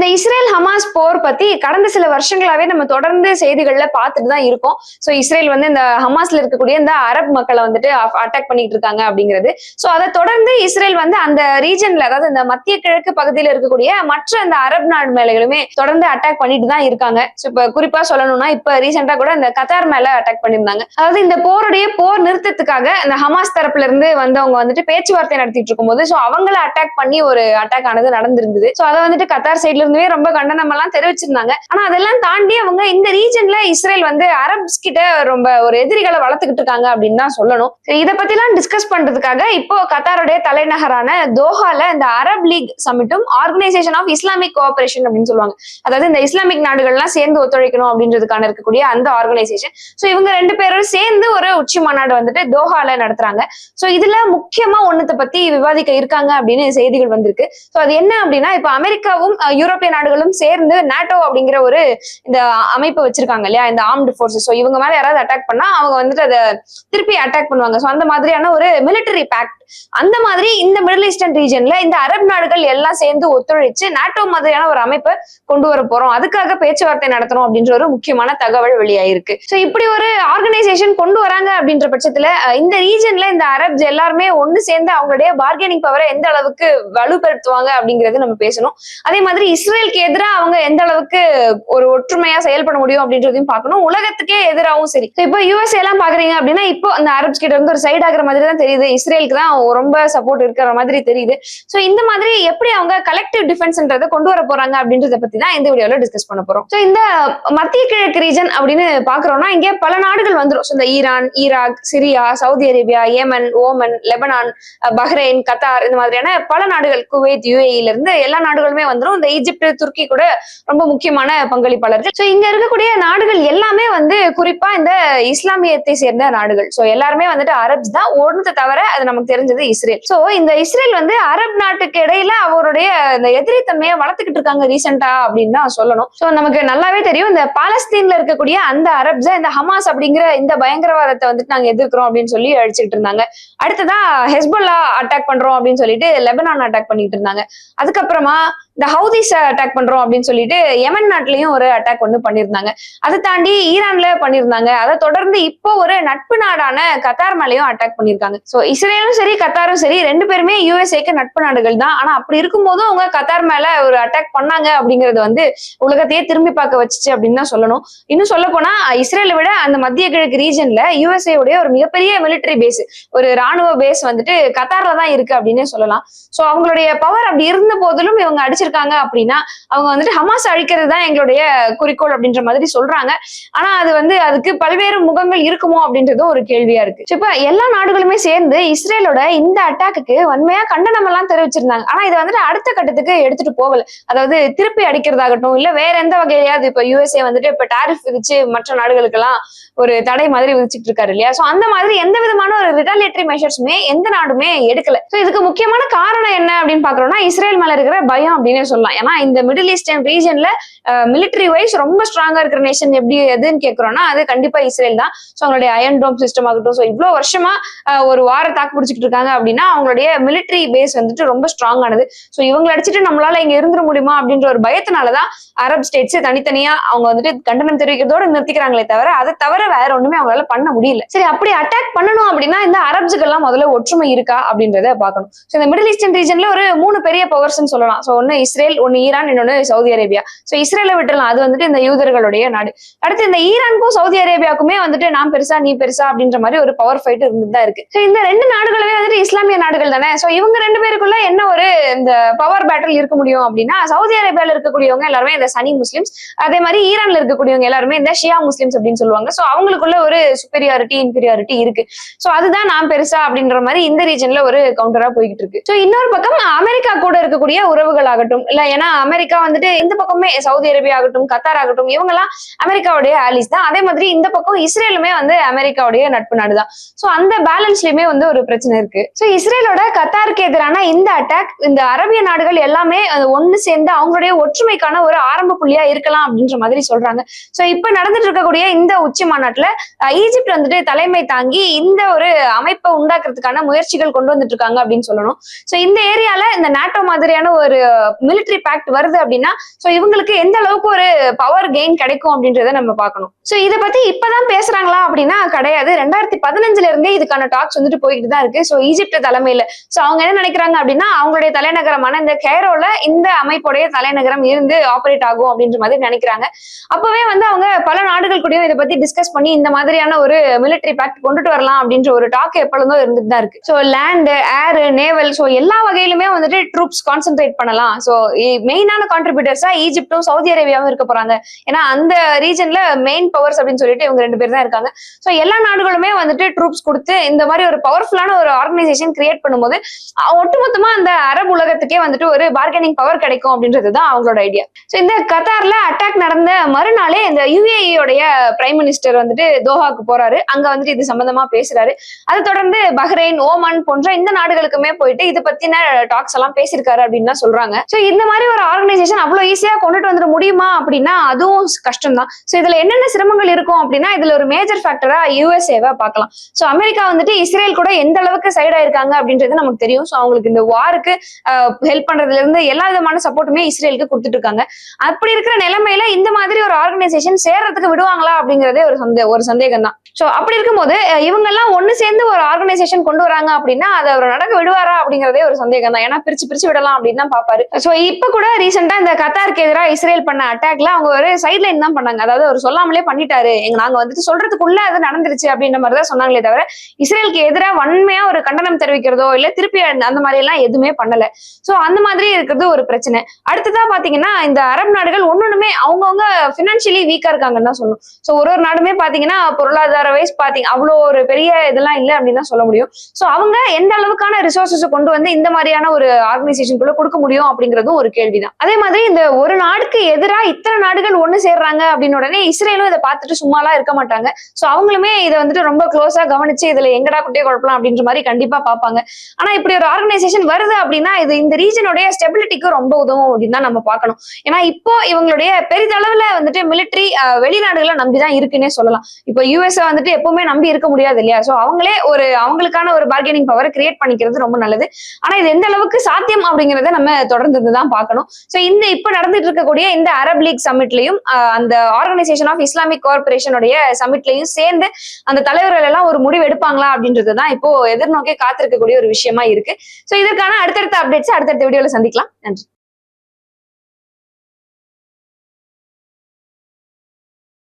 இந்த Israel Hamas போர் பத்தி கடந்த சில வருஷங்களாவே நம்ம தொடர்ந்து செய்திகள்ல பார்த்துட்டு தான் இருக்கோம். ஸோ இஸ்ரேல் வந்து இந்த ஹமாஸ்ல இருக்கக்கூடிய இந்த அரப் மக்களை வந்துட்டு அட்டாக் பண்ணிட்டு இருக்காங்க அப்படிங்கிறது. சோ அதை தொடர்ந்து இஸ்ரேல் வந்து அந்த ரீஜன்ல அதாவது இந்த மத்திய கிழக்கு பகுதியில் இருக்கக்கூடிய மற்ற அந்த அரப் நாடு மேலைகளுமே தொடர்ந்து அட்டாக் பண்ணிட்டு தான் இருக்காங்க. சோ இப்ப குறிப்பா சொல்லணும்னா இப்ப ரீசெண்டா கூட இந்த கத்தார் மேல அட்டாக் பண்ணியிருந்தாங்க. அதாவது இந்த போருடைய போர் நிறுத்தத்துக்காக இந்த ஹமாஸ் தரப்புல இருந்து வந்தவங்க வந்துட்டு பேச்சுவார்த்தை நடத்திட்டு இருக்கும்போது ஸோ அவங்கள அட்டாக் பண்ணி ஒரு அட்டாக் ஆனது நடந்திருந்தது. ஸோ அதை வந்துட்டு கத்தார் சைட்ல இருந்துமே ரொம்ப கண்டனம் எல்லாம் தெரிவிச்சிருந்தாங்க. ஆனா அதெல்லாம் தாண்டி அவங்க இந்த ரீஜன்ல இஸ்ரேல் வந்து அரப்ஸ் கிட்ட ரொம்ப ஒரு எதிரிகளை வளர்த்துக்கிட்டு இருக்காங்க அப்படின்னு தான் சொல்லணும். இதை இத பத்தி எல்லாம் டிஸ்கஸ் பண்றதுக்காக இப்போ கத்தாருடைய தலைநகரான தோஹால இந்த அரப் லீக் சமிட்டும் ஆர்கனைசேஷன் ஆஃப் இஸ்லாமிக் கோஆபரேஷன் அப்படின்னு சொல்லுவாங்க. அதாவது இந்த இஸ்லாமிக் நாடுகள்லாம் சேர்ந்து ஒத்துழைக்கணும் அப்படின்றதுக்கான இருக்கக்கூடிய அந்த ஆர்கனைசேஷன் சோ இவங்க ரெண்டு பேரும் சேர்ந்து ஒரு உச்சி மாநாடு வந்துட்டு தோஹால நடத்துறாங்க. சோ இதுல முக்கியமா ஒன்னத்தை பத்தி விவாதிக்க இருக்காங்க அப்படின்னு செய்திகள் வந்திருக்கு. ஸோ அது என்ன அப்படின்னா இப்ப அமெரிக்காவும் யூரோப் ஐரோப்பிய நாடுகளும் சேர்ந்து நாட்டோ அப்படிங்கிற ஒரு இந்த அமைப்பு வச்சிருக்காங்க இல்லையா? இந்த ஆர்ம்டு ஃபோர்ஸஸ் ஸோ இவங்க மேல யாராவது அட்டாக் பண்ணா அவங்க வந்துட்டு அதை திருப்பி அட்டாக் பண்ணுவாங்க. ஸோ அந்த மாதிரியான ஒரு மிலிட்டரி பேக்ட் அந்த மாதிரி இந்த மிடில் ஈஸ்டர்ன் ரீஜன்ல இந்த அரப் நாடுகள் எல்லாம் சேர்ந்து ஒத்துழைச்சு நாட்டோ மாதிரியான ஒரு அமைப்பை கொண்டு வர போறோம். அதுக்காக பேச்சுவார்த்தை நடத்தணும் அப்படின்ற ஒரு முக்கியமான தகவல் வெளியாயிருக்கு. ஸோ இப்படி ஒரு ஆர்கனைசேஷன் கொண்டு வராங்க அப்படின்ற பட்சத்துல இந்த ரீஜன்ல இந்த அரப்ஸ் எல்லாருமே ஒண்ணு சேர்ந்து அவங்களுடைய பார்கெனிங் பவரை எந்த அளவுக்கு வலுப்படுத்துவாங்க அப்படிங்கறது நம்ம பேசணும். அதே மாதிரி இஸ்ரேலுக்கு எதிராக அவங்க எந்த அளவுக்கு ஒரு ஒற்றுமையா செயல்பட முடியும் அப்படின்றதையும் பார்க்கணும். உலகத்துக்கே எதிராகவும் சரி. இப்போ யூஎஸ்ஏ எல்லாம் பாக்குறீங்க அப்படின்னா இப்போ அந்த அரப்ஸ் கிட்ட இருந்து ஒரு சைடு ஆகுற மாதிரி தான் தெரியுது. இஸ்ரேலுக்கு தான் ரொம்ப சப்போர்ட் இருக்கிற மாதிரி தெரியுது. ஸோ இந்த மாதிரி எப்படி அவங்க கலெக்டிவ் டிஃபென்ஸ்ன்றத கொண்டு வர போறாங்க அப்படின்றத பத்தி தான் இந்த வீடியோல டிஸ்கஸ் பண்ண போறோம். ஸோ இந்த மத்திய கிழக்கு ரீஜன் அப்படின்னு பாக்குறோம்னா இங்க பல நாடுகள் வந்துரும். இந்த Iran Iraq Syria Saudi Arabia Yemen Oman Lebanon Bahrain Qatar இந்த மாதிரியான பல நாடுகள் குவைத் யூஏஇல இருந்து எல்லா நாடுகளுமே வந்துரும். இந்த ஈஜிப்ட் துருக்கி கூட ரொம்ப முக்கியமான பங்களிப்பாளர்கள். சோ இங்க இருக்கக்கூடிய நாடுகள் எல்லாமே வந்து குறிப்பா இந்த இஸ்லாமியத்தை சேர்ந்த நாடுகள். சோ எல்லாருமே வந்துட்டு அரப்ஸ் தான். ஒன்று தவிர அது நமக்கு தெரிஞ்சது இஸ்ரேல். சோ இந்த இஸ்ரேல் வந்து அரப் நாட்டுக்கு இடையில அவருடைய இந்த எதிரித்தன்மையை வளர்த்துக்கிட்டு இருக்காங்க ரீசெண்டா அப்படின்னு தான் சொல்லணும். சோ நமக்கு நல்லாவே தெரியும் இந்த பாலஸ்தீன்ல இருக்கக்கூடிய அந்த அரப்ஸ் இந்த ஹமாஸ் அப்படிங்கிற இந்த பயங்கரவாதத்தை வந்துட்டு நாங்க எதிர்க்கிறோம் அப்படின்னு சொல்லி அழிச்சுட்டு இருந்தாங்க. அடுத்ததா ஹெஸ்புல்லா அட்டாக் பண்றோம் அப்படின்னு சொல்லிட்டு லெபனான் அட்டாக் பண்ணிட்டு இருந்தாங்க. அதுக்கப்புறமா இந்த ஹவுதிஸ் அட்டாக் பண்றோம் அப்படின்னு சொல்லிட்டு யமன் நாட்டிலையும் ஒரு அட்டாக் ஒன்று பண்ணியிருந்தாங்க அதை தாண்டி ஈரான்ல பண்ணியிருந்தாங்க அதை தொடர்ந்து இப்போ ஒரு நட்பு நாடான கத்தார் மேலேயும் அட்டாக் பண்ணியிருக்காங்க ஸோ இஸ்ரேலும் சரி கத்தாரும் சரி ரெண்டு பேருமே யூஎஸ்ஏக்கு நட்பு நாடுகள் தான். ஆனா அப்படி இருக்கும்போதும் அவங்க கத்தார் மேல ஒரு அட்டாக் பண்ணாங்க அப்படிங்கிறது வந்து உலகத்தையே திரும்பி பார்க்க வச்சுச்சு அப்படின்னு தான் சொல்லணும். இன்னும் சொல்ல போனா இஸ்ரேலை விட அந்த மத்திய கிழக்கு ரீஜன்ல யூஎஸ்ஏ உடைய ஒரு மிகப்பெரிய மிலிட்டரி பேஸ் ஒரு ராணுவ பேஸ் வந்துட்டு கத்தார்ல தான் இருக்கு அப்படின்னே சொல்லலாம். சோ அவங்களுடைய பவர் அப்படி இருந்த போதிலும் இவங்க இருக்காங்க அப்படின்னா அவங்க வந்துட்டு ஹமாஸ் அழிக்கிறது தான் எங்களுடைய குறிக்கோள் அப்படின்ற மாதிரி சொல்றாங்க. ஆனா அது வந்து அதுக்கு பல்வேறு முகங்கள் இருக்குமோ அப்படின்றதும் ஒரு கேள்வியா இருக்கு. இப்ப எல்லா நாடுகளுமே சேர்ந்து இஸ்ரேலோட இந்த அட்டாக்கு வன்மையா கண்டனம் எல்லாம் தெரிவிச்சிருந்தாங்க. ஆனா இது வந்துட்டு அடுத்த கட்டத்துக்கு எடுத்துட்டு போகல. அதாவது திருப்பி அடிக்கிறதாகட்டும் இல்ல வேற எந்த வகையிலயாவது இப்ப யூஎஸ்ஏ வந்துட்டு இப்ப டாரிஃப் விதிச்சு மற்ற நாடுகளுக்கு எல்லாம் ஒரு தடை மாதிரி விதிச்சிட்டு இருக்காரு இல்லையா? சோ அந்த மாதிரி எந்த விதமான ஒரு ரிட்டாலியேட்டரி மெஷர்ஸுமே எந்த நாடுமே எடுக்கல. சோ இதுக்கு முக்கியமான காரணம் என்ன அப்படின்னு பாக்குறோம்னா இஸ்ரேல் மேல இருக்கிற பயம் அப்படின்னு சொல்லலாம். ஏன்னா இந்த மிடில் ஈஸ்டர்ன் ரீஜன்ல மிலிட்டரி வைஸ் ரொம்ப ஸ்ட்ராங்கா இருக்கிற நேஷன் எப்படி எதுன்னு கேட்கிறோம்னா அது கண்டிப்பா இஸ்ரேல் தான். ஸோ அவங்களுடைய அயன் டோம் சிஸ்டம் ஆகட்டும். ஸோ இவ்வளவு வருஷமா ஒரு வார தாக்கு பிடிச்சிட்டு இருக்காங்க அப்படின்னா அவங்களுடைய மிலிட்டரி பேஸ் வந்துட்டு ரொம்ப ஸ்ட்ராங் ஆனது. ஸோ இவங்களை அடிச்சுட்டு நம்மளால இங்க இருந்துட முடியுமா அப்படின்ற ஒரு பயத்தினாலதான் அரப் ஸ்டேட்ஸ் தனித்தனியா அவங்க வந்துட்டு கண்டனம் தெரிவிக்கிறதோட நிறுத்திக்கிறாங்களே தவிர அதை தவிர வேற ஒண்ணுமே அவங்களால பண்ண முடியல. சரி அப்படி அட்டாக் பண்ணணும் அப்படின்னா இந்த அரப்ஸுக்கெல்லாம் முதல்ல ஒற்றுமை இருக்கா அப்படின்றத பார்க்கணும். ஸோ இந்த மிடில் ஈஸ்டர்ன் ரீஜன்ல ஒரு மூணு பெரிய பவர்ஸ்ன்னு சொல்லலாம். ஸோ ஒன்னு இஸ்ரேல் ஒன்னு ஈரான் இன்னொன்னு சவுதி அரேபியா. சோ இஸ்ரேலை விட்டுலாம் அது வந்துட்டு இந்த யூதர்களுடைய நாடு. அடுத்து இந்த ஈரானுக்கும் சவுதி அரேபியாவுக்குமே வந்துட்டு நான் பெருசா நீ பெருசா அப்படின்ற மாதிரி ஒரு பவர் ஃபைட் இருந்துதான் இருக்கு. இந்த ரெண்டு நாடுகளுமே இஸ்லாமிய நாடுகள் தானே? ஸோ இவங்க ரெண்டு பேருக்குள்ள என்ன ஒரு இந்த பவர் பேட்டில் இருக்க முடியும் அப்படின்னா சவுதி அரேபியால இருக்கக்கூடியவங்க எல்லாருமே இந்த சனி முஸ்லிம்ஸ் அதே மாதிரி ஈரான்ல இருக்கக்கூடியவங்க எல்லாருமே இந்த ஷியா முஸ்லிம்ஸ் அப்படின்னு சொல்லுவாங்க. ஸோ அவங்களுக்குள்ள ஒரு சுப்பீரியாரிட்டி இன்ஃபீரியாரிட்டி இருக்கு. ஸோ அதுதான் நான் பெருசா அப்படின்ற மாதிரி இந்த ரீஜன்ல ஒரு கவுண்டரா போய்கிட்டு இருக்கு. ஸோ இன்னொரு பக்கம் அமெரிக்கா கூட இருக்கக்கூடிய உறவுகள் ஆகட்டும். இல்ல ஏன்னா அமெரிக்கா வந்துட்டு இந்த பக்கமே சவுதி அரேபியா ஆகட்டும் கத்தார் ஆகட்டும் இவங்கெல்லாம் அமெரிக்காவுடைய ஆலிஸ் தான். அதே மாதிரி இந்த பக்கம் இஸ்ரேலுமே வந்து அமெரிக்காவுடைய நட்பு நாடு தான் ஸோ அந்த பேலன்ஸ்லயுமே வந்து ஒரு பிரச்சனை இருக்கு. ஸோ இஸ்ரேலோட கத்தாருக்கு எதிரான இந்த அட்டாக் இந்த அரபிய நாடுகள் எல்லாமே ஒன்று சேர்ந்து அவங்களுடைய ஒற்றுமைக்கான ஒரு ஆரம்ப புள்ளியா இருக்கலாம் அப்படின்ற மாதிரி சொல்றாங்க. ஸோ இப்ப நடந்துட்டு இருக்கக்கூடிய இந்த உச்சி மாநாட்டில் ஈஜிப்ட் வந்துட்டு தலைமை தாங்கி இந்த ஒரு அமைப்பை உண்டாக்குறதுக்கான முயற்சிகள் கொண்டு வந்துட்டு இருக்காங்க அப்படின்னு சொல்லணும். ஸோ இந்த ஏரியால இந்த நாட்டோ மாதிரியான ஒரு மிலிட்டரி பேக்ட் வருது அப்படின்னா ஸோ இவங்களுக்கு எந்த அளவுக்கு ஒரு பவர் கெயின் கிடைக்கும் அப்படின்றத நம்ம பார்க்கணும். ஸோ இதை பத்தி இப்பதான் பேசுறாங்களா அப்படின்னா கிடையாது. ரெண்டாயிரத்தி பதினஞ்சுல இருந்தே இதுக்கான டாக்ஸ் வந்துட்டு போய்கிட்டு தான் இருக்கு. ஸோ ஈஜிப்ட் தலைமையில சோ அவங்க என்ன நினைக்கிறாங்க அப்படின்னா அவங்களுடைய தலைநகரமான இந்த கேரோல இந்த அமைப்புடைய தலைநகரம் இருந்து ஆபரேட் ஆகும் அப்படின்ற மாதிரி நினைக்கிறாங்க. அப்பவே வந்து அவங்க பல நாடுகள் கூடயும் இதை பத்தி டிஸ்கஸ் பண்ணி இந்த மாதிரியான ஒரு மிலிட்டரி பேக்ட் கொண்டுட்டு வரலாம் அப்படின்ற ஒரு டாக் எப்பொழுதும் இருந்துட்டு தான் இருக்கு. So land air naval so எல்லா வகையிலுமே வந்துட்டு ட்ரூப்ஸ் கான்சென்ட்ரேட் பண்ணலாம். ஸோ மெயினான கான்ட்ரிபியூட்டர்ஸா ஈஜிப்டும் சவுதி அரேபியாவும் இருக்க போறாங்க. ஏன்னா அந்த ரீஜன்ல மெயின் பவர்ஸ் அப்படின்னு சொல்லிட்டு இவங்க ரெண்டு பேர் தான் இருக்காங்க. ஸோ எல்லா நாடுகளுமே வந்துட்டு ட்ரூப்ஸ் கொடுத்து இந்த மாதிரி ஒரு பவர்ஃபுல்லான ஒரு ஆர்கனைசேஷன் கிரியேட் பண்ணும்போது ஒட்டுமொத்தமா அந்த அரபு உலகத்துக்கே வந்துட்டு ஒரு பார்கெனிங் பவர் கிடைக்கும் அப்படின்றது தான் அவங்களோட ஐடியா ஸோ இந்த கத்தார்ல அட்டாக் நடந்த மறுநாளே இந்த யுஏஇயோடைய பிரைம் மினிஸ்டர் வந்துட்டு தோஹாக்கு போறாரு. அங்க வந்துட்டு இது சம்பந்தமா பேசுறாரு. அதை தொடர்ந்து பஹ்ரைன் ஓமான் போன்ற இந்த நாடுகளுக்குமே போயிட்டு இது பத்தின டாக்ஸ் எல்லாம் பேசியிருக்காரு அப்படின்னு சொல்றாங்க. ஸோ இந்த மாதிரி ஒரு ஆர்கனைசேஷன் அவ்வளவு ஈஸியா கொண்டுட்டு வந்துட முடியுமா அப்படின்னா அதுவும் கஷ்டம் தான் ஸோ இதுல என்னென்ன சிரமங்கள் இருக்கும் அப்படின்னா இதுல ஒரு மேஜர் ஃபேக்டரா யூஎஸ்ஏவை பார்க்கலாம். ஸோ அமெரிக்கா வந்துட்டு இஸ்ரேல் கூட எந்த அளவுக்கு சைட் இருக்காங்க அப்படின்றது நமக்கு தெரியும். ஸோ அவங்களுக்கு இந்த வாருக்கு ஹெல்ப் பண்றதுல இருந்து எல்லா விதமான சப்போர்ட்டுமே இஸ்ரேலுக்கு கொடுத்துட்டு இருக்காங்க. அப்படி இருக்கிற நிலைமையில இந்த மாதிரி ஒரு ஆர்கனைசேஷன் சேர்றதுக்கு விடுவாங்களா அப்படிங்கறதே ஒரு சந்தே ஒரு சந்தேகம் தான் ஸோ அப்படி இருக்கும்போது இவங்க எல்லாம் ஒண்ணு சேர்ந்து ஒரு ஆர்கனைசேஷன் கொண்டு வராங்க அப்படின்னா அதை அவர் நடக்க விடுவாரா அப்படிங்கறதே ஒரு சந்தேகம் தான் ஏன்னா பிரிச்சு பிரிச்சு விடலாம் அப்படின்னு தான் பாப்பாரு ஸோ இப்ப கூட ரீசெண்டா இந்த கத்தாருக்கு எதிராக இஸ்ரேல் பண்ண அட்டாக்ல அவங்க ஒரு சைட் லைன் தான் பண்ணாங்க. அதாவது அவர் சொல்லாமலே பண்ணிட்டாரு. எங்க நாங்க வந்துட்டு சொல்றதுக்குள்ள அது நடந்துருச்சு அப்படின்ற மாதிரி தான் சொன்னாங்களே தவிர இஸ்ரேலுக்கு எதிராக வன்மையா ஒரு கண்டனம் தெரிவிக்கிறதோ இல்ல திருப்பி அந்த மாதிரி எல்லாம் எதுவுமே பண்ணல. சோ அந்த மாதிரி இருக்கிறது ஒரு பிரச்சனை. அடுத்ததா பாத்தீங்கன்னா இந்த அரபு நாடுகள் ஒன்னொண்ணுமே அவங்கவுங்க பினான்சியலி வீக்கா இருக்காங்கன்னு தான் சொல்லணும். சோ ஒரு ஒரு நாடுமே பாத்தீங்கன்னா பொருளாதார வைஸ் பாத்தீங்க அவ்வளோ ஒரு பெரிய இதெல்லாம் இல்லை அப்படின்னு தான் சொல்ல முடியும். சோ அவங்க எந்த அளவுக்கான ரிசோர்சஸ் கொண்டு வந்து இந்த மாதிரியான ஒரு ஆர்கனைசேஷனுக்குள்ள கொடுக்க முடியும் அப்படிங்கறதும் ஒரு கேள்விதான். அதே மாதிரி இந்த ஒரு நாடுக்கு எதிராக இத்தனை நாடுகள் ஒண்ணு சேர்றாங்க அப்படின்னு உடனே இஸ்ரேலும் இதை பார்த்துட்டு சும்மாலாம் இருக்க மாட்டாங்க. சோ அவங்களுமே இதை வந்துட்டு ரொம்ப க்ளோஸா கவனிச்சு இதுல எங்கடா குட்டியை குழப்பலாம் அப்படின்ற மாதிரி கண்டிப்பா பார்ப்பாங்க. ஆனா இப்படி ஒரு ஆர்கனைசேஷன் வருது அப்படின்னா இது இந்த ரீஜனுடைய ஸ்டெபிலிட்டிக்கு ரொம்ப உதவும் அப்படின்னு தான் நம்ம பார்க்கணும். ஏன்னா இப்போ இவங்களுடைய பெரிதளவுல வந்துட்டு மிலிட்டரி வெளிநாடுகளை நம்பிதான் இருக்குன்னே சொல்லலாம். இப்போ யூஎஸ்ஏ வந்துட்டு எப்பவுமே நம்பி இருக்க முடியாது இல்லையா? சோ அவங்களே ஒரு அவங்களுக்கான ஒரு பார்கெனிங் பவரை கிரியேட் பண்ணிக்கிறது ரொம்ப நல்லது. ஆனா இது எந்த அளவுக்கு சாத்தியம் அப்படிங்கறத நம்ம தொடர்ந்து தான் பார்க்கணும். சோ இந்த இப்ப நடந்துட்டு இருக்கக்கூடிய இந்த அரப் லீக் சமிட்லயும் அந்த ஆர்கனைசேஷன் ஆஃப் இஸ்லாமிக் கார்பரேஷனுடைய சமிட்லயும் சேர்ந்து அந்த தலைவர்கள் எல்லாம் ஒரு முடிவு எடுப்பாங்களா அப்படின்றது தான் இப்போ எதிர்நோக்கி காத்திருக்கக்கூடிய ஒரு விஷயமா இருக்கு. சோ இதற்கான அடுத்தடுத்த அப்டேட்ஸ் அடுத்தடுத்த வீடியோல சந்திக்கலாம். நன்றி.